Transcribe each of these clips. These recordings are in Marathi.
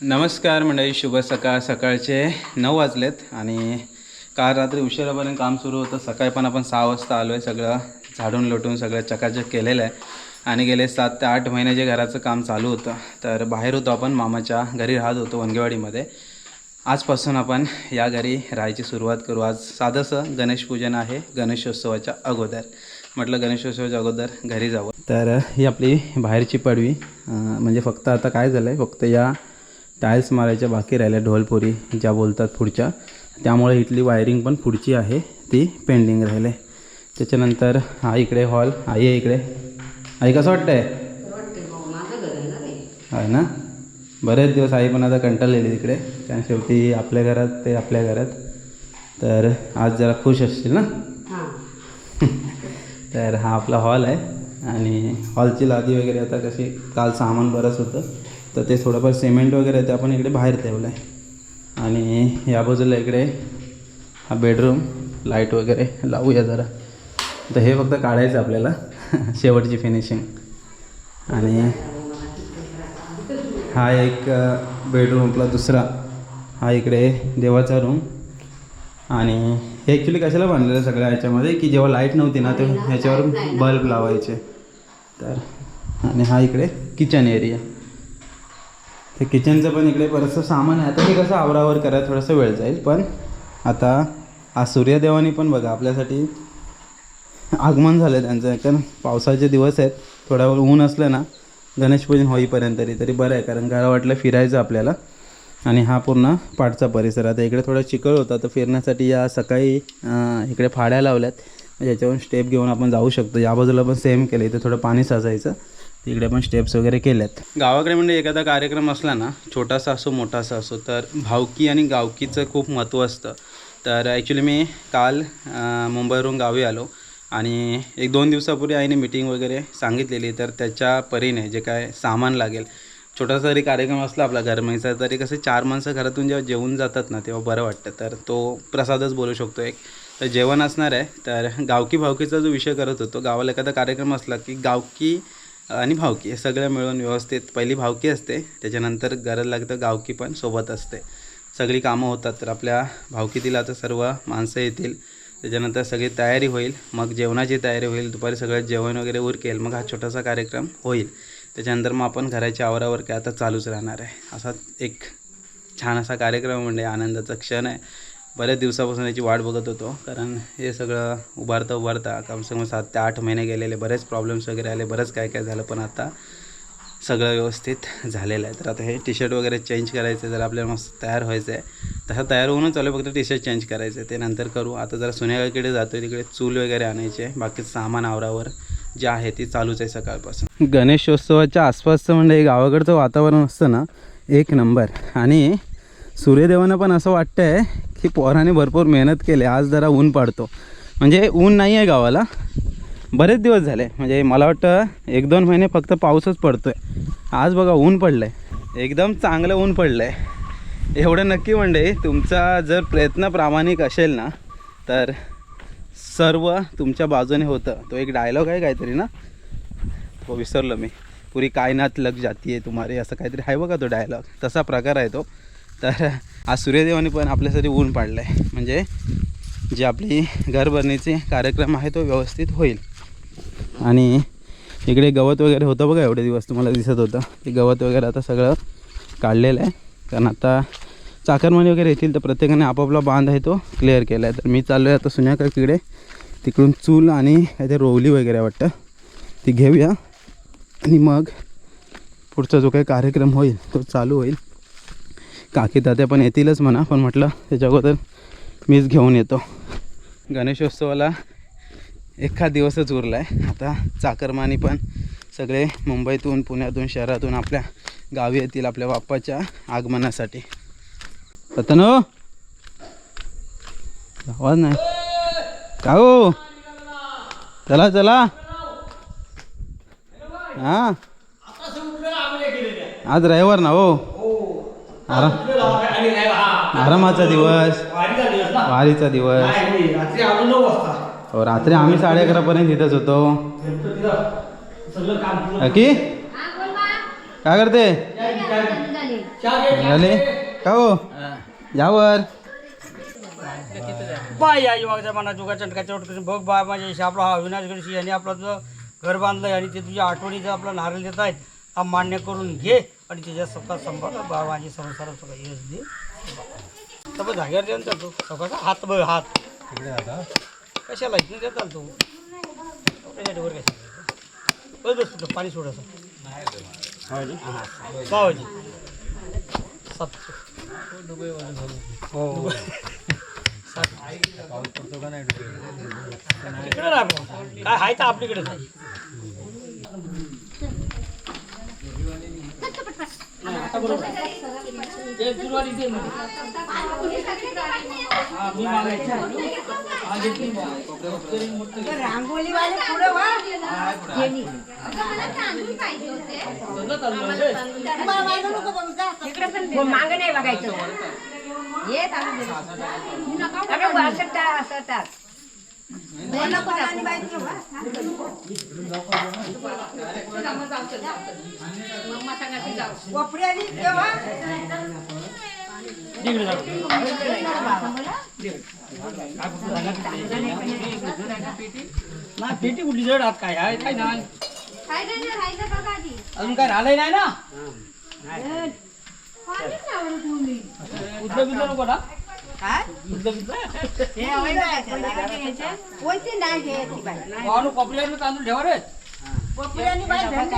नमस्कार मंडळी शुभ सकाळ. सकाळचे नऊ वाजलेत आणि काल रात्री उशिरापर्यंत काम सुरू होतं. सकाळी पण आपण सहा वाजता आलो आहे सगळं झाडून लोटून सगळं चकाचक केलेलं आहे आणि गेले सात ते आठ महिने जे घराचं काम चालू होतं तर बाहेर होतो आपण. मामाच्या घरी राहत होतो वनगेवाडीमध्ये. आजपासून आपण या घरी राहायची सुरुवात करू. आज साधंसं गणेशपूजन आहे गणेशोत्सवाच्या अगोदर. म्हटलं गणेशोत्सवाच्या अगोदर घरी जावं. तर ही आपली बाहेरची पडवी. म्हणजे फक्त आता काय झालं आहे फक्त या टाईल्स मारायच्या बाकी राहिल्या ढोलपुरी ज्या बोलतात पुढच्या. त्यामुळे इथली वायरिंग पण पुढची आहे ती पेंडिंग राहिले. त्याच्यानंतर हा इकडे हॉल आई आहे इकडे. आई कसं वाटतंय? आहे ना? बरेच दिवस आई पण आता कंटाळलेली तिकडे. कारण शेवटी आपल्या घरात ते आपल्या घरात. तर आज जरा खुश असतील ना? तर हा आपला हॉल आहे. आणि हॉलची लादी वगैरे आता कशी काल सामान बरंच होतं. तर ते थोडंफार सिमेंट वगैरे ते आपण इकडे बाहेर ठेवलं आहे. आणि या बाजूला इकडे हा बेडरूम लाइट वगैरे लावूया जरा. तर हे फक्त काढायचं आपल्याला शेवटची फिनिशिंग आणि हा एक बेडरूम आपला दुसरा. हा इकडे देवाचा रूम आणि हे ॲक्च्युली कशाला बांधलेलं सगळ्या ह्याच्यामध्ये की जेव्हा लाइट नव्हती ना ते ह्याच्यावर बल्ब लावायचे. तर आणि हा इकडे किचन एरिया तर किचनचं पण इकडे बरंचसं सामान आहे. आता ते कसं आवरावर करायला थोडंसं वेळ जाईल पण आता आज सूर्यदेवानी पण बघा आपल्यासाठी आगमन झालं आहे त्यांचं कारण पावसाचे दिवस आहेत. थोडा वेळ ऊन असलं ना गणेशपूजन होईपर्यंत तरी तरी बरं आहे. कारण घरा वाटलं फिरायचं आपल्याला. आणि हा पूर्ण पाठचा परिसर. आता इकडे थोडा चिकळ होता तर फिरण्यासाठी या सकाळी इकडे फाड्या लावल्यात. ज्याच्यावरून स्टेप घेऊन आपण जाऊ शकतो. या बाजूला पण सेम केलं. इथे थोडं पाणी साचायचं. तिकडे पण स्टेप्स वगैरे केल्यात. गावाकडे म्हणजे एखादा कार्यक्रम असला ना छोटासा असो मोठासा असो तर भावकी आणि गावकीचं खूप महत्त्व असतं. तर ॲक्च्युली मी काल मुंबईवरून गावी आलो आणि एक दोन दिवसापूर्वी आईने मिटिंग वगैरे सांगितलेली. तर त्याच्या परीने जे काय सामान लागेल छोटासा जरी कार्यक्रम असला आपला गरमाईचा तरी कसं चार माणसं घरातून जेव्हा जेवून जातात ना तेव्हा बरं वाटतं. तर तो प्रसादच बोलू शकतो एक. तर जेवण असणार आहे. तर गावकी भावकीचा जो विषय करत होतो गावाला एखादा कार्यक्रम असला की गावकी आणि भावकी हे सगळं मिळून व्यवस्थित पहिली भावकी असते त्याच्यानंतर गरज लागतं गावकी पण सोबत असते. सगळी कामं होतात तर आपल्या भावकीतील आता सर्व माणसं येतील त्याच्यानंतर सगळी तयारी होईल मग जेवणाची तयारी होईल दुपारी सगळं जेवण वगैरे उरकेल मग हा छोटासा कार्यक्रम होईल. त्याच्यानंतर मग आपण घराच्या आवारावर काय आता चालूच राहणार आहे. असा एक छान असा कार्यक्रम म्हणजे आनंदाचा क्षण आहे. बऱ्याच दिवसापासून याची वाट बघत होतो. कारण हे सगळं उभारता उभारता कमसे कम सात ते आठ महिने गेलेले बरेच प्रॉब्लेम्स वगैरे आले बरंच काय काय झालं पण आता सगळं व्यवस्थित झालेलं आहे. तर आता हे टी शर्ट वगैरे चेंज करायचं जर आपल्याला मस्त तयार व्हायचं आहे तसं तयार होऊनच चालू आहे, फक्त टी शर्ट चेंज करायचं आहे. ते नंतर करू. आता जरा सुनेगाकडे जातो आहे तिकडे चूल वगैरे आणायचे बाकी बाकीचं सामान आवरावर जे आहे ती चालूच आहे सकाळपासून. गणेशोत्सवाच्या आसपासचं म्हणजे गावाकडचं वातावरण असतं ना एक नंबर. आणि सूर्यदेवांना पण असं वाटतं आहे की पोराने भरपूर मेहनत केली आज जरा ऊन पाडतो. म्हणजे ऊन नाही आहे गावाला. बरेच दिवस झाले. म्हणजे मला वाटतं एक दोन महिने फक्त पाऊसच पडतो आहे आज बघा ऊन पडलं आहे एकदम चांगलं ऊन पडलं आहे एवढं नक्की म्हणजे तुमचा जर प्रयत्न प्रामाणिक असेल ना तर सर्व तुमच्या बाजूने होतं. तो एक डायलॉग आहे काहीतरी ना? तो विसरलो मी. पुरी कायनात लग जाती आहे तुम्हारी असं काहीतरी आहे बघा तो डायलॉग तसा प्रकार आहे तो. तर आज सूर्यदेवाने पण आपल्यासाठी ऊन पाडलं आहे म्हणजे जे आपली घरभरणीचे कार्यक्रम आहे तो व्यवस्थित होईल. आणि इकडे गवत वगैरे होतं बघा एवढे दिवस तुम्हाला दिसत होतं. ते गवत वगैरे आता सगळं काढलेलं आहे. कारण आता चाकरमानी वगैरे येतील तर प्रत्येकाने आपापला बांध आहे तो क्लिअर केला आहे तर मी चाललो आहे आता सुन्याका तिकडे. तिकडून चूल आणि काहीतरी रोवली वगैरे वाटतं. ती घेऊया. आणि मग पुढचा जो काही कार्यक्रम होईल तो चालू होईल. काकी तात्या पण येतीलच म्हणा पण म्हटलं त्याच्या अगोदर मीच घेऊन येतो. गणेशोत्सवाला एखाद दिवसच उरला आहे आता चाकरमानी पण सगळे मुंबईतून पुण्यातून शहरातून आपल्या गावी येतील आपल्या बाप्पाच्या आगमनासाठी. रतनो! आवाज नाही. का हो? चला चला. हां? आज रविवार ना हो? आराम आरामाचा दिवस. वारीचा दिवस. हो रात्री आम्ही साडे अकरापर्यंत इथंच होतो. नेमकं की? काय करते? झाले का हो? यावर बाय या युवाच्या मना जुगा चंटकाच्या बघ बाय माझ्या इशा आपला हा अविनाश गणशी यांनी आपलं तुझं घर बांधलं आणि ते तुझ्या आठवणीचं आपलं नारळ देत आहेत. हा मान्य करून घे. आणि त्याच्या स्वतः संभाळ बा माझी संसार सगळं यश दे तर बघ जागेवर देऊन चालतो स्वतःचा हात बघ हात. कशाला इथून देत चालतो त्याच्या वर कशाला बस बस तिथं पाणी सोडायचं. बाबाजी सात. हो. नाही? पाऊस. काय आहे तर आपलीकडे रांगोलीवाले पुढे वा. येणी. तुम्हाला मागं नको बघू, जा. हो, मागं नाही बघायचं. ये तांदूळ दे. अरे वा, असं टाक, पेटी कुठली जड आत काय आहे काय नाही अजून काय राहिलंय नाही ना उद्या बिद्या नको ना काय? उद्या बिद्या हे आवडलं काय? कोणती नाही घ्यायची बाई भावानं कोपऱ्यावर तांदूळ ठेवा रे कोपरी आणि बाई धंदे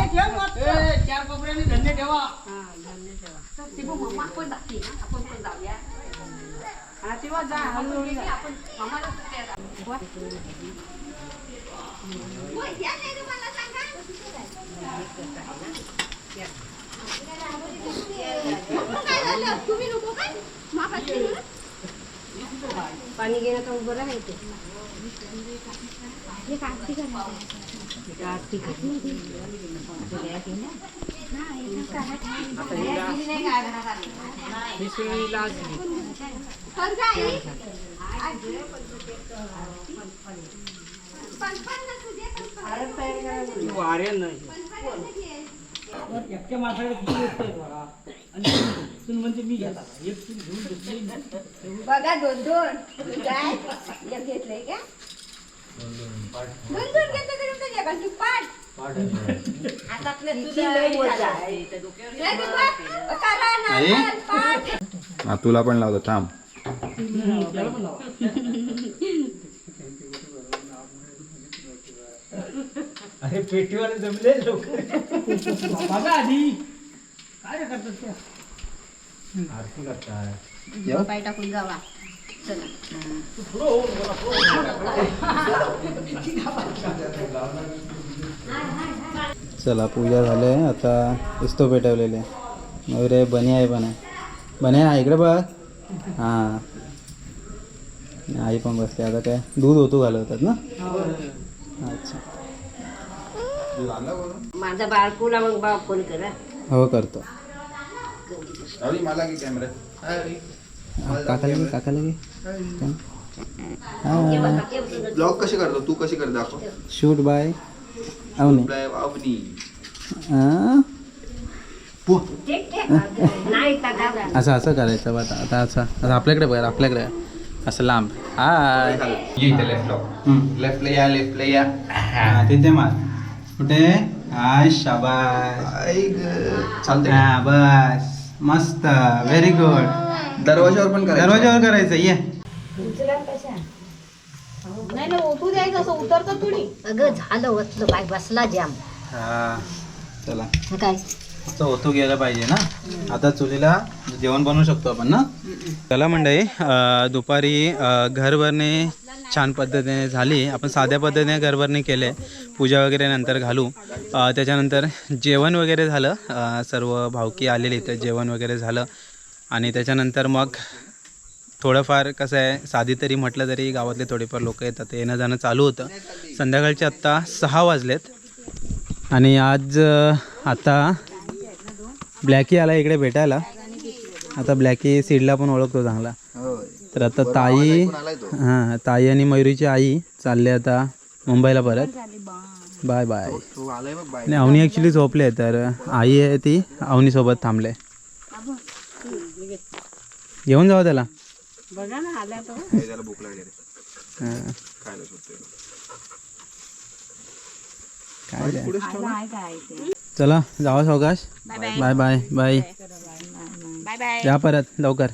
पाणी घेणं तर उभं राहायचं वारे नाही एकट्या माणसाकडे किती वस्तू आहेत बघा म्हणजे मी एक घेऊन घेतली बघा दोन दोन. काय? एक घेतलंय का? दोन दोन घेतलं तरी पाठ. तुला पण लावतो थांब. अरे पेटीवाले जमले लोक. बघा आधी. काय करतात त्या? आरती करताय पाय टाकून जावा चला. चला पूजा झाले आता इस्तो पेटवलेले रे बनी आहे पण आहे. बनी आहे इकडे बघ. हां. आई पण बसते आता काय दूध होतो घालवतात ना? अच्छा. माझा बाळकूला मग बा फोन करा. हो करतो. मला की कॅमेरा काकाला घे काकाला घे. ब्लॉग कसे करतो? तू कशी कर दाखव. शूट बाय अवनी हां नाही का दादा असं असं करायचं बघ आता. आता असं आता आपल्याकडे बघ आपल्याकडे. असं लांब. हाय इथे लेफ्ट हम्म. लेफ्टला या लेफ्टला या. हा, तिथे मार. कुठे? हाय शाबास. चालते हा बस. मस्त व्हेरी गुड दरवाजावर पण करायचं. दरवाजावर करायचं ये. नाही ना ओतू द्यायचं असं उतरतं थोडी. अगं झालं बाय बसला जाम. हा चला. काय? असं होतो गेलं पाहिजे ना? आता चुलीला जेवण बनवू शकतो आपण ना? चला मंडळी दुपारी घरभरणी छान पद्धतीने झाली. आपण साध्या पद्धतीने घरभरणी केले. पूजा वगैरे नंतर घालू. त्याच्यानंतर जेवण वगैरे झालं. सर्व भावकी आलेली तर जेवण वगैरे झालं. आणि त्याच्यानंतर मग थोडंफार कसं आहे साधी तरी म्हटलं तरी गावातले थोडेफार लोक येतात. येणं जाणं चालू होतं. संध्याकाळचे आत्ता सहा वाजलेत. आणि आज आता ब्लॅकी आला इकडे भेटायला. आता ब्लॅकी सीडला पण ओळखतो चांगला. तर आता ताई हां ताई आणि मयुरीची आई चालले आता मुंबईला परत. Bye bye. आणि अवनी ॲक्च्युली झोपले तर आई आहे ती अवनीसोबत थांबले. घेऊन जावा त्याला. काय चला जावा सावकाश. Bye bye. Bye bye bye. या परत लवकर.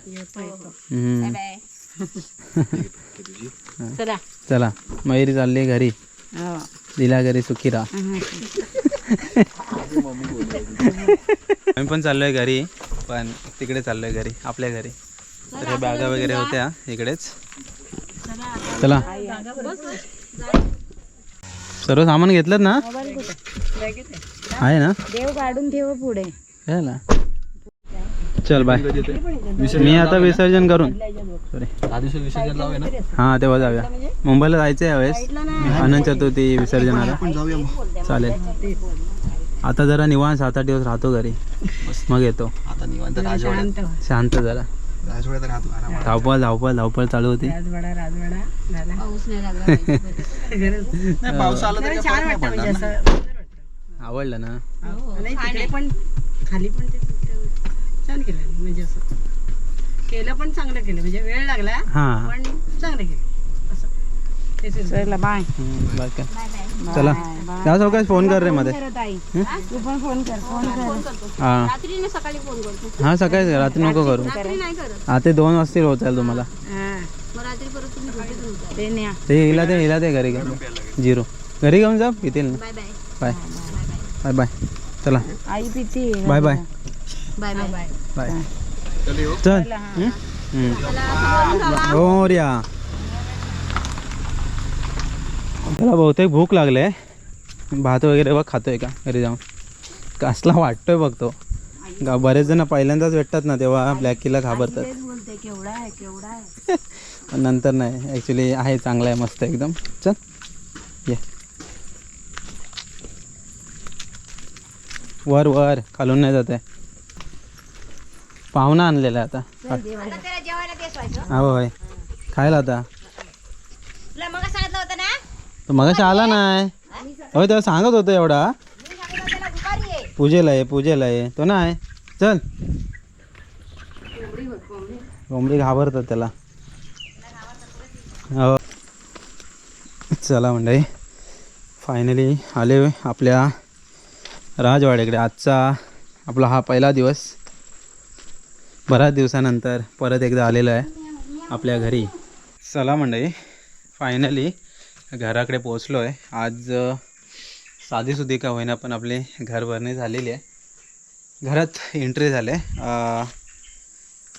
चला. चला. मयुरी चालली घरी. हो. दिला घरी सुखी राहा आम्ही पण चाललोय घरी पण तिकडे चाललोय घरी आपल्या घरी. तर हे बॅगा वगैरे होत्या इकडेच. चला. सर्व सामान घेतलं ना? आहे ना? देव काढून ठेव पुढे. चल बाय मी आता विसर्जन करून. सॉरी हां तेव्हा जाऊया. मुंबईला जायचं आहे यावेळेस. अनंत चतुर्थी विसर्जनाला. चालेल. आता जरा निवांत सात आठ दिवस राहतो घरी. मग येतो. शांत जरा. धावपळ धावपळ धावपळ चालू होती. राजवाडा राजवाडा. झाला. पाऊस नाही लागला. नाही पाऊस आला तरी छान वाटतं म्हणजे आवडलं ना? तिकडे पण खाली पण छान केलं म्हणजे असं केलं पण चांगलं केलं. म्हणजे वेळ लागला हां. पण चांगलं केलं. असं. चला बाय. हम्म, बाय काय चला. त्या फोन कर रे मध्ये. तू पण फोन कर फोन कर. हां. सकाळी फोन करतो. हां सकाळी रात्री नको करू. नाही करत. हा ते दोन वाजतील होतील तुम्हाला. मग रात्री परत तुम्ही ते न्या. ते हिला ते हिला ते घरी घेऊन. झिरो घरी घेऊन जा येतील ना. Bye bye. Bye. Bye bye. चला. आई पिती bye bye. Bye bye. Bye. चल? हम्म. हो त्याला बहुतेक भूक लागले. भात वगैरे बघ खातोय का? घरी जाऊन. कसला वाटतोय बघतो गा बरेच जण पहिल्यांदाच भेटतात ना तेव्हा ब्लॅक किला घाबरतात. आहे आहे. पण नंतर नाही. ॲक्च्युली आहे चांगला आहे मस्त एकदम. चल. ये. वर वर. खालून नाही जात आहे. पाहुणा आणलेला आहे आता. त्याला हो होय. खायला आता. तुला मग सांगितलं होतं ना? तो मगाशी आला नाही. होय तेव्हा सांगत होतं एवढा. त्याला पूजेला आहे पूजेला आहे तो नाही. चल. कोंबडी घाबरतात त्याला. हो. चला मंडळी. फायनली आले आपल्या राजवाड्याकडे. आजचा आपला हा पहिला दिवस. बऱ्याच दिवसानंतर परत एकदा आलेलो आहे आपल्या घरी. चला मंडळी फायनली घराकडे पोचलो आहे आज अ, साधीसुधी का होईना पण आपली घरभरणी झालेली आहे. घरात एंट्री झाले.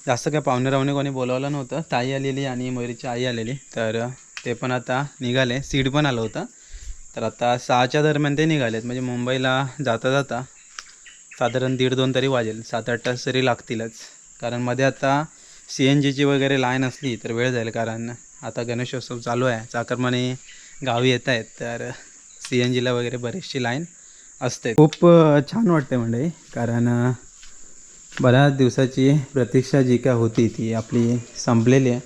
जास्त काय पाहुणे रावणे कोणी बोलावलं नव्हतं. ताई आलेली आणि मयुरीची आई आलेली. तर ते पण आता निघाले. सीड पण आलं होतं. तर आता सहाच्या दरम्यान ते निघालेत. म्हणजे मुंबईला जाता जाता साधारण दीड दोन तरी वाजेल. सात आठ तास तरी लागतीलच. कारण मध्ये आता सी एन जीची वगैरे लाईन असली तर वेळ जाईल कारण आता गणेशोत्सव चालू आहे. चाकरमाने गावी येत आहेत तर सी एन जीला वगैरे बरीचशी लाईन असते. खूप छान वाटते म्हणजे कारण बऱ्याच दिवसाची प्रतीक्षा जी काय होती ती आपली संपलेली आहे.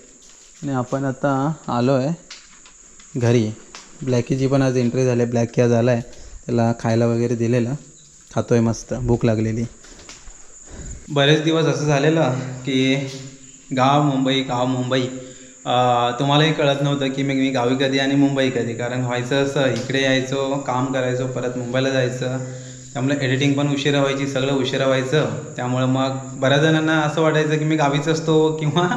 आणि आपण आता आलो आहे घरी. ब्लॅकीची पण आज एंट्री झाली ब्लॅक किया झाला आहे त्याला खायला वगैरे दिलेलं. खातो आहे मस्त भूक लागलेली. बरेच दिवस असं झालेलं की गाव मुंबई गाव मुंबई. तुम्हालाही कळत नव्हतं की मी मी गावी कधी आणि मुंबई कधी. कारण व्हायचं असं इकडे यायचो काम करायचो परत मुंबईला जायचं. त्यामुळे एडिटिंग पण उशिरा व्हायची सगळं उशिरा व्हायचं. त्यामुळं मग बऱ्याच जणांना असं वाटायचं की मी गावीच असतो किंवा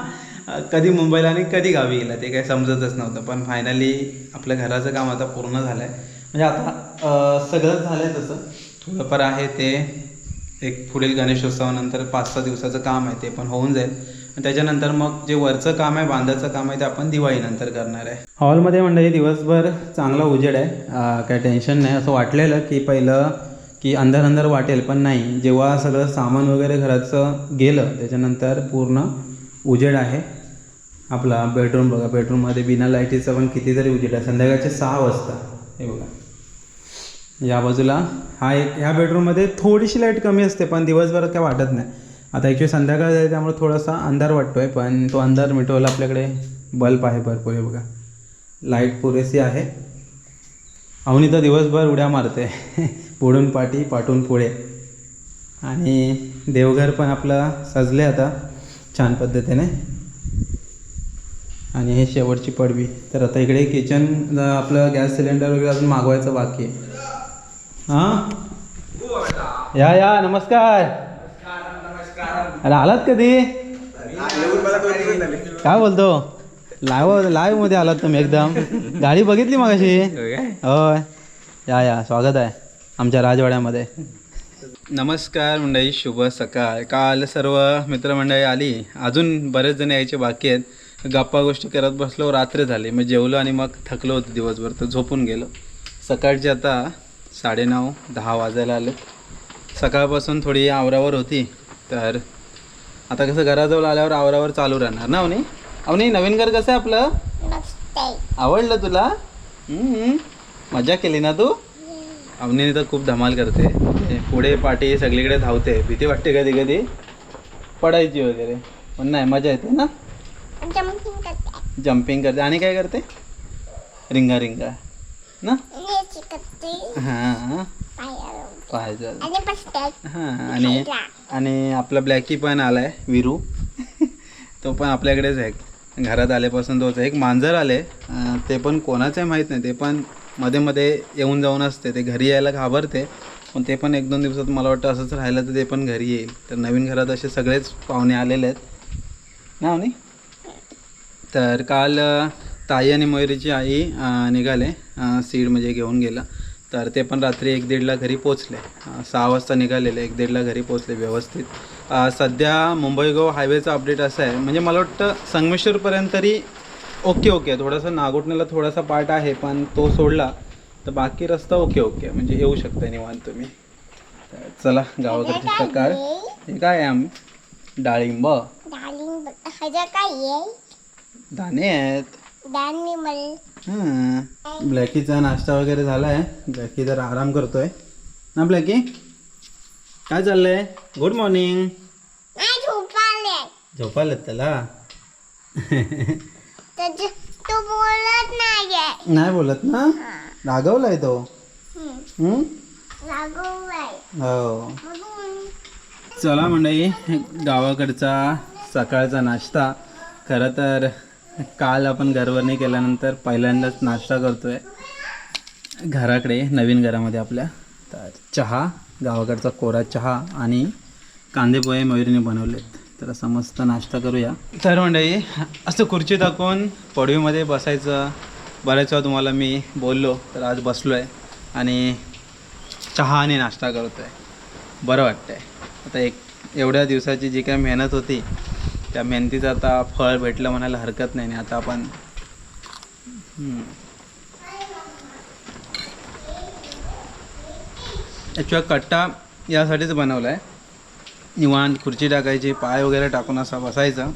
कधी मुंबईला आणि कधी गावी गेला ते काही समजतच नव्हतं. पण फायनली आपल्या घराचं काम आता पूर्ण झालं आहे म्हणजे आता सगळंच झालं आहे तसं. थोडंफार आहे ते. एक पुढील गणेशोत्सवानंतर पाच सहा दिवसाचं काम आहे ते पण होऊन जाईल. आणि त्याच्यानंतर मग जे वरचं काम आहे बांधाचं काम आहे ते आपण दिवाळीनंतर करणार आहे. हॉलमध्ये म्हणजे दिवसभर चांगला उजेड आहे. काय टेन्शन नाही. असं वाटलेलं की पहिलं की अंधार अंधार वाटेल पण नाही. जेव्हा सगळं सामान वगैरे घराचं गेलं त्याच्यानंतर पूर्ण उजेड आहे. आपला बेडरूम बघा बेडरूममध्ये बिना लाईटीचा पण कितीतरी उजेड आहे. संध्याकाळचे सहा वाजता. हे बघा. या बाजूला. हा एक ह्या बेडरूममध्ये थोडीशी लाइट कमी असते पण दिवसभरात काय वाटत नाही. आता ॲक्च्युली संध्याकाळ आहे त्यामुळे थोडासा अंधार वाटतो आहे पण तो अंधार मिटवायला आपल्याकडे बल्ब आहे भरपूर आहे बघा. लाइट पुरेशी आहे. अवनी तर दिवसभर उड्या मारते. पुढून पाठी पाठून पुढे. आणि देवघर पण आपलं सजले आता छान पद्धतीने. आणि हे शेवटची पडवी. तर आता इकडे किचन आपलं गॅस सिलेंडर वगैरे अजून मागवायचं बाकी आहे. हां? या या नमस्कार. अरे आलात कधी? काय बोलतो? लाईव्ह लाईव्हमध्ये आलात तुम्ही एकदम. गाडी बघितली मगाशी? होय. या या स्वागत आहे आमच्या राजवाड्यामध्ये. नमस्कार मंडळी शुभ सकाळ. काल सर्व मित्रमंडळी आली. अजून बरेच जण यायचे बाकी आहेत. गप्पा गोष्टी करत बसलो रात्र झाली. मग जेवलो आणि मग थकलो होतो दिवसभर तर झोपून गेलो. सकाळचे आता साडेनऊ दहा वाजायला आले. सकाळपासून थोडी आवरावर होती तर आता कसं घराजवळ आल्यावर आवरावर चालू राहणार ना अवनी? अवनी नवीन घर कसं आहे आपलं? आवडलं तुला. मजा केली ना तू? अवनीने तर खूप धमाल करते. पुढे पाठी सगळीकडे धावते. भीती वाटते कधी कधी? पडायची वगैरे. पण नाही मजा येते ना? जम्पिंग करते. आणि काय करते? रिंगा रिंगा. ना? हां. पाहिजे हां आणि आणि आपला ब्लॅकी पण आलाय विरू. तो पण आपल्याकडेच आहे. घरात आल्यापासून तोच एक मांजर आले. ते पण कोणाचं आहे माहीत नाही. ते पण मध्ये मध्ये येऊन जाऊन असते. ते घरी यायला घाबरते. पण ते पण एक दोन दिवसात मला वाटतं असंच राहिलं तर ते पण घरी येईल. तर नवीन घरात असे सगळेच पाहुणे आलेले आहेत. ना तर काल ताई आणि मयुरीची आई निघाले सीड म्हणजे घेऊन गेला. तर ते पण रात्री एक दीडला घरी पोचले सहा वाजता निघालेले एक दीडला घरी पोचले व्यवस्थित. सध्या मुंबई गोवा हायवेचा अपडेट असं आहे म्हणजे मला वाटतं संगमेश्वरपर्यंत तरी ओके ओके. थोडंसं नागोटण्याला थोडासा पार्ट आहे पण तो सोडला तर बाकी रस्ता ओके ओके. म्हणजे येऊ शकता निवांत तुम्ही. चला गावाकडची सकाळ हे काय आहे आम्ही डाळिंब? दाणे आहेत. ब्लॅकीचा नाश्ता वगैरे झाला आहे ब्लॅकी जरा आराम करतोय. ना ब्लॅकी काय चाललंय? गुड मॉर्निंग झोपायला त्याला? तू बोलत नाहीये. नाही बोलत ना? रागवलाय तो. हम्म? हो. चला मंडळी गावाकडचा सकाळचा नाश्ता. खरं तर काल आपण घरवरणी केल्यानंतर पहिल्यांदाच नाश्ता करतोय. घराकडे नवीन घरामध्ये आपल्या. तर चहा गावाकडचा कोरा चहा आणि कांदे पोहे मयुरीने बनवलेत. तर असा मस्त नाश्ता करूया. तर मंडळी असं खुर्ची टाकून पडवीमध्ये बसायचं. बऱ्याच वेळा तुम्हाला मी बोललो तर आज बसलो आहे आणि चहा आणि नाश्ता करतो आहे बरं वाटतं आहे आता एक एवढ्या दिवसाची जी काय मेहनत होती त्या मेहनतीचं आता फळ भेटलं म्हणायला हरकत नाही आणि आता आपण ॲक्च्युअल कट्टा यासाठीच बनवला आहे निवांत खुर्ची टाकायची पाय वगैरे टाकून असा बसायचा.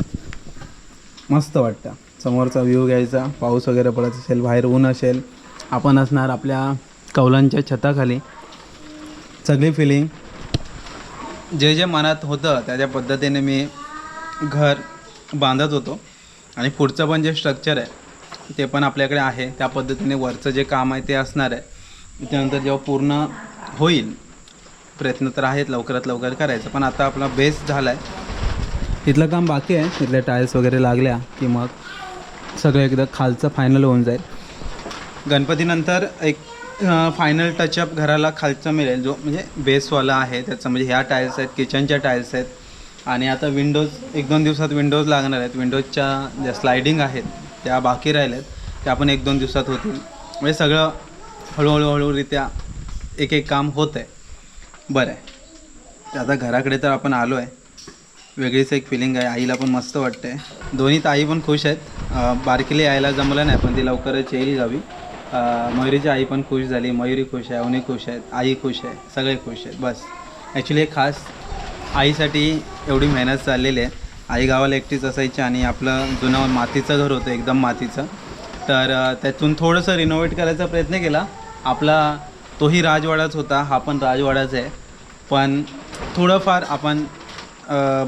मस्त वाटतं. समोरचा व्ह्यू घ्यायचा. पाऊस वगैरे पडत असेल बाहेर ऊन असेल. आपण असणार आपल्या कौलांच्या छताखाली. सगळी फिलिंग जे जे मनात होतं त्या पद्धतीने मी घर बांधत होतो. आणि पुढचं पण जे स्ट्रक्चर आहे ते पण आपल्याकडे आहे. त्या पद्धतीने वरचं जे काम आहे ते असणार आहे. त्यानंतर जेव्हा पूर्ण होईल प्रयत्न तर आहेत लवकरात लवकर करायचं. पण आता आपला बेस झाला आहे तिथलं काम बाकी आहे. तिथल्या टाईल्स वगैरे लागल्या की मग सगळं एकदा खालचं फायनल होऊन जाईल. गणपतीनंतर एक फायनल टचअप घराला खालचा मिळेल. जो म्हणजे बेसवाला आहे त्याचं म्हणजे ह्या टाईल्स आहेत किचनच्या टाईल्स आहेत. आणि आता विंडोज एक दोन दिवसात विंडोज लागणार आहेत. विंडोजच्या ज्या स्लायडिंग आहेत त्या बाकी राहिल्या आहेत त्या पण एक दोन दिवसात होतील. म्हणजे सगळं हळूहळू हळूरित्या एक एक काम होतं आहे बरं आहे. आता घराकडे तर आपण आलो आहे वेगळीच एक फिलिंग आहे. आईला पण मस्त वाटते दोन्ही ताई पण खुश आहेत. बारकीली आईला यायला जमलं नाही पण ती लवकरच येईल जावी मयुरीची आई पण खुश झाली. मयुरी खुश आहे अवनी खुश आहेत आई खुश आहे सगळे खुश आहेत. बस. ॲक्च्युली एक खास आईसाठी एवढी मेहनत चाललेली आहे. आई गावाला एकटीच असायची आणि आपलं जुनं मातीचं घर होतं एकदम मातीचं. तर त्यातून थोडंसं रिनोव्हेट करायचा प्रयत्न केला. आपला तोही राजवाडाच होता हा पण राजवाडाच आहे. पण थोडंफार आपण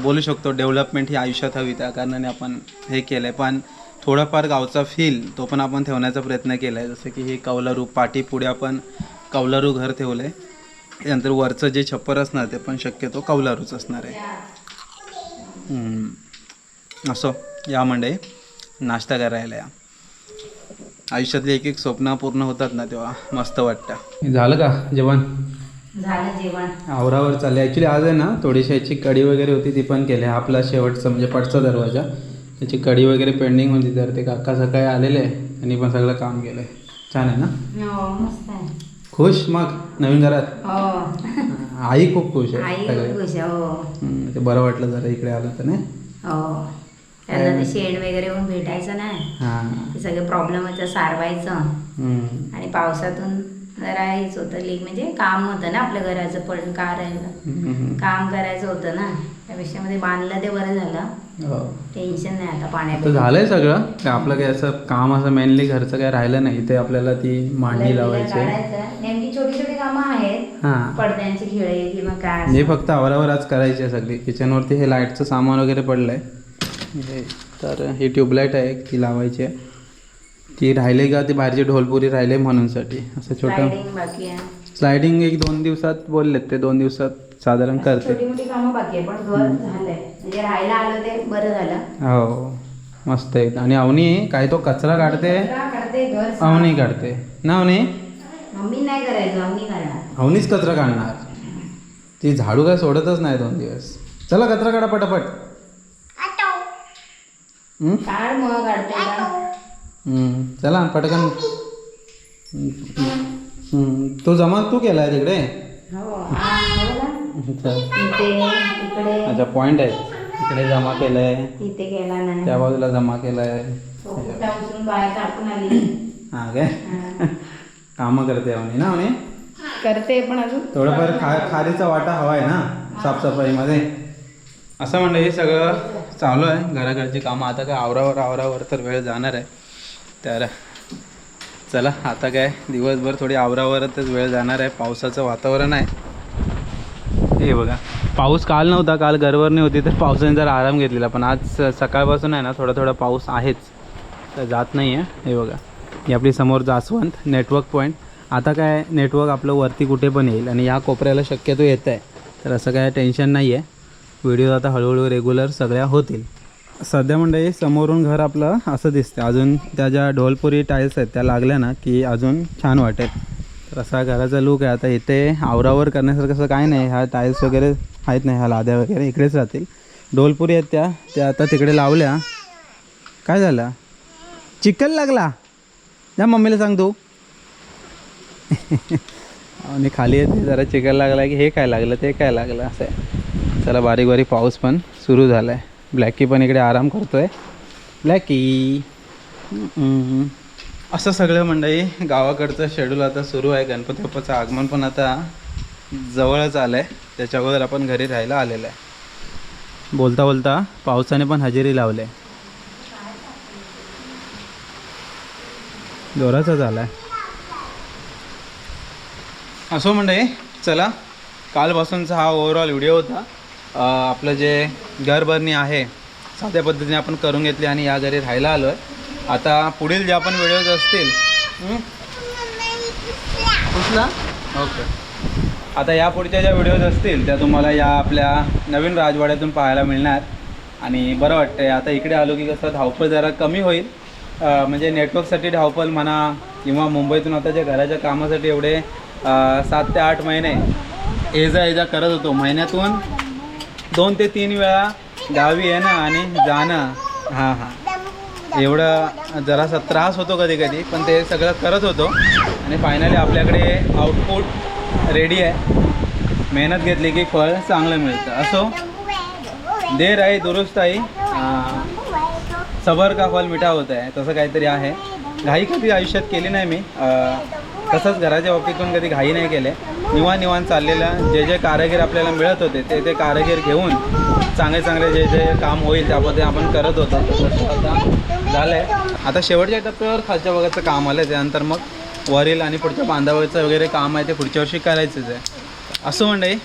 बोलू शकतो डेव्हलपमेंट ही आयुष्यात हवी त्या कारणाने आपण हे केलं आहे पण थोडाफार गावचा फील तो पण आपण ठेवण्याचा प्रयत्न केला आहे जसं की हे कौलारू पाठी पुढे आपण कौलारू घर ठेवलं आहे त्यानंतर वरचं जे छप्पर असणार ते पण शक्यतो कौलारूच असणार आहे. असो या मंडळी नाश्ता करायला या. आयुष्यातली एक एक स्वप्न पूर्ण होतात ना तेव्हा मस्त वाटतं. झालं का जेवण? झालं जेवण. आवरावर चालले. ॲक्च्युली आज आहे ना थोडीशी याची कढी वगैरे होती ती पण केली. आपला शेवटचा म्हणजे पटचा दरवाजा. त्याची कढी वगैरे पेंडिंग होती तर ते काका सकाळी आलेले त्यांनी पण सगळं काम केलं छान आहे ना? हो मस्त आहे. खुश? मग नवीन घरात? हो. आई खूप खुश आई आहे सगळे खूप खुश आहे हो. हम्म, ते बरं वाटलं जरा इकडे आलं तर नाही? हो. त्यांना ते शेण वगैरे पण भेटायचं नाही हां. ते सगळे प्रॉब्लेम सारवायचं. हम्म. आणि पावसातून जरा हेच होतं लीक म्हणजे काम होतं ना आपल्या घराचं पण करायला हम्म. काम करायचं होतं ना. त्यापेक्षा मध्ये बांधलं ते बरं झालं. टेन्शन नाही आता आता पाण्यात झालंय सगळं. काय आपलं काही असं काम असं मेनली घरचं काही राहिलं नाही. ते आपल्याला ती मांडणी लावायची. नेमकी छोटी छोटी कामं आहेत. हां. पडद्यांची खिळे किंवा काय हे. फक्त आवरावर आज करायची आहे सगळी. किचनवरती हे लाईटचं सामान वगैरे पडलं आहे हे तर ही ट्यूबलाईट आहे ती लावायची आहे. ती राहिले का? ती बाहेरची ढोलपुरी राहिले म्हणूनसाठी. असं छोटं. स्लायडिंग एक दोन दिवसात बोललेत ते. दोन दिवसात साधारण करते. छोटी मोठी कामं बाकी आहे पण घर झालंय. म्हणजे राहायला आलं ते बरं झालं. हो मस्त आहे. आणि अवनी काय तो कचरा काढते? कचरा काढते घर साफ. अवनी काढते. ना अवनी? मम्मी नाही करायचं मम्मी करणार. अवनीच कचरा काढणार. ती झाडू काय सोडतच नाही दोन दिवस. चला कचरा काढा पटापट. हम्म? काढ मग काढते का? हम्म, चला पटकन. हम्म, तो जमा तू केलाय तिकडे? हो. इथे. इकडे. अच्छा पॉइंट आहे. इकडे जमा केलंय. इथे केला नाही. त्या बाजूला जमा केलंय. तो कुठं उचलून बाहेर टाकून आली. हा काय. कामं करते अवनी ना अवनी करते पण अजून. थोडंफार खा खारीचा वाटा हवा आहे ना साफसफाईमध्ये. असं म्हणलं हे सगळं चालू आहे. घराकडची कामं. आता काय आवरावर आवरावर तर वेळ जाणार आहे. तर चला आता काय? दिवसभर थोडी आवरावरच वेळ जाणार आहे. पावसाचं वातावरण आहे. हे बघा. पाऊस काल नव्हता काल गरवरणी होती तर पावसाने जरा आराम घेतलेला. पण आज सकाळपासून आहे ना थोडा थोडा पाऊस आहेच. तर जात नाही आहे हे बघा. ही आपली समोर जास्वंत नेटवर्क पॉईंट आता काय नेटवर्क आपलं वरती कुठे पण येईल. आणि या कोपऱ्याला शक्यतो येत आहे तर असं काय टेन्शन नाही आहे व्हिडिओ आता हळूहळू रेग्युलर सगळ्या होतील. सध्या म्हणजे समोरून घर आपलं असं दिसतं अजून त्या ज्या ढोलपुरी टाईल्स आहेत त्या लागल्या ना की अजून छान वाटेल. तर असा घराचा लुक आहे. आता इथे आवरावर करण्यासारखं असं काय नाही. ह्या टाईल्स वगैरे आहेत नाही. ह्या लाद्या वगैरे इकडेच राहतील. ढोलपुरी आहेत त्या. त्या आता तिकडे लावल्या. काय झालं? चिखल लागला. जा मम्मीला सांग तू. आणि खाली येते. जरा चिकन लागला की हे काय लागलं ते काय लागलं असं आहे. चला बारीक बारीक पाऊस पण सुरू झाला आहे ब्लॅकी पण इकडे आराम करतो आहे ब्लॅकी असं सगळं मंडळी गावाकडचं शेड्यूल आता सुरू आहे. गणपती बाप्पाचं आगमन पण आता जवळच आलं आहे त्याच्या अगोदर आपण घरी राहायला आलेलं आहे. बोलता बोलता पावसाने पण हजेरी लावले जोराचा झाला आहे असो मंडळी चला. कालपासूनचा हा ओव्हरऑल व्हिडिओ होता. आपलं जे घरभरणी आहे साध्या पद्धतीने आपण करून घेतली आणि या घरी राहायला आलो आहे आता पुढील जे आपण व्हिडिओज असतील? कुठला? ओके. आता या पुढच्या ज्या व्हिडिओज असतील त्या तुम्हाला या आपल्या नवीन राजवाड्यातून पाहायला मिळणार. आणि बरं वाटतंय आता इकडे आलो की कसं धावपळ जरा कमी होईल. म्हणजे नेटवर्कसाठी धावपळ म्हणा किंवा मुंबईतून आताच्या घराच्या कामासाठी एवढे सात ते आठ महिने ये जा ये जा करत होतो. महिन्यातून दोन ते तीन वेळा गावी येणं आणि जाणं. हां हां. एवढं जरासा त्रास होतो कधी कधी पण ते सगळं करत होतो. आणि फायनली आपल्याकडे आउटपुट रेडी आहे. मेहनत घेतली की फळ चांगलं मिळतं. असो देर आहे दुरुस्त आहे सबर का फल मिठा होत आहे? तसं काहीतरी आहे. घाई कधी आयुष्यात केली नाही मी. तसंच घराच्या बाबतीत पण कधी घाई नाही केले. निवान निवान चाललेलं जे जे कारागीर आपल्याला मिळत होते ते ते कारागीर घेऊन चांगले चांगले जे जे काम होईल त्याबद्दल आपण करत होतो. आता झालं आहे आता शेवटच्या टप्प्यावर खालच्या भागाचं काम आलं त्यानंतर मग वरील आणि पुढच्या बांधावरचं वगैरे काम आहे ते पुढच्या वर्षी करायचंच आहे. असं म्हणजे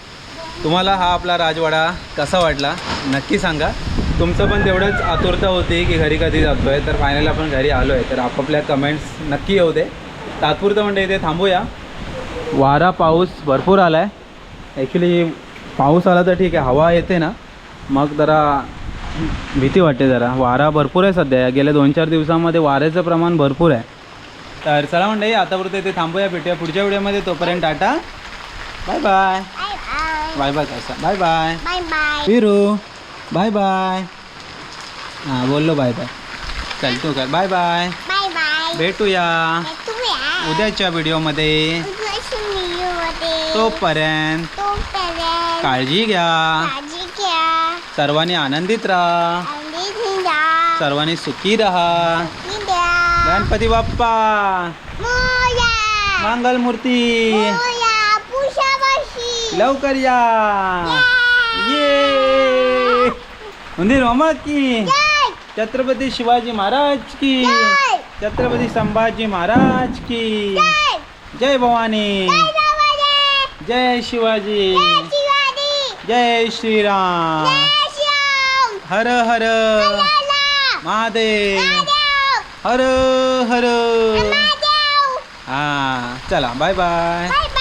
तुम्हाला हा आपला राजवाडा कसा वाटला? नक्की सांगा. तुमचं पण तेवढंच आतुरता होती की घरी कधी जातो आहे तर फायनल आपण घरी आलो आहे तर आपापल्या कमेंट्स नक्की येऊ दे. तात्पुरतं म्हणजे इथे थांबूया. वारा पाऊस भरपूर आला आहे ॲक्च्युली पाऊस आला तर ठीक आहे हवा येते ना. मग जरा भीती वाटते जरा. वारा भरपूर आहे सध्या. गेल्या दोन चार दिवसामध्ये वाऱ्याचं प्रमाण भरपूर आहे. तर चला मंडळी आतापर्यंत इथे थांबूया भेटूया पुढच्या व्हिडिओमध्ये. तोपर्यंत tata. Bye bye bye bye कसा bye bye Viru bye bye हां बोललो बाय बाय चल तू कर. बाय बाय भेटूया. उद्याच्या व्हिडिओमध्ये. मध्ये तोपर्यंत काळजी घ्या. सर्वांनी आनंदित राहा. सर्वांनी सुखी राहा. गणपती बाप्पा. मोया पुषावाशी. लवकर या. ये. उंदीर मामा की. छत्रपती शिवाजी महाराज की. छत्रपती संभाजी महाराज की जय! भवानी। जय शिवाजी। जय श्रीराम। हर हर महादेव। हर हर। हा चला बाय बाय। Bye bye.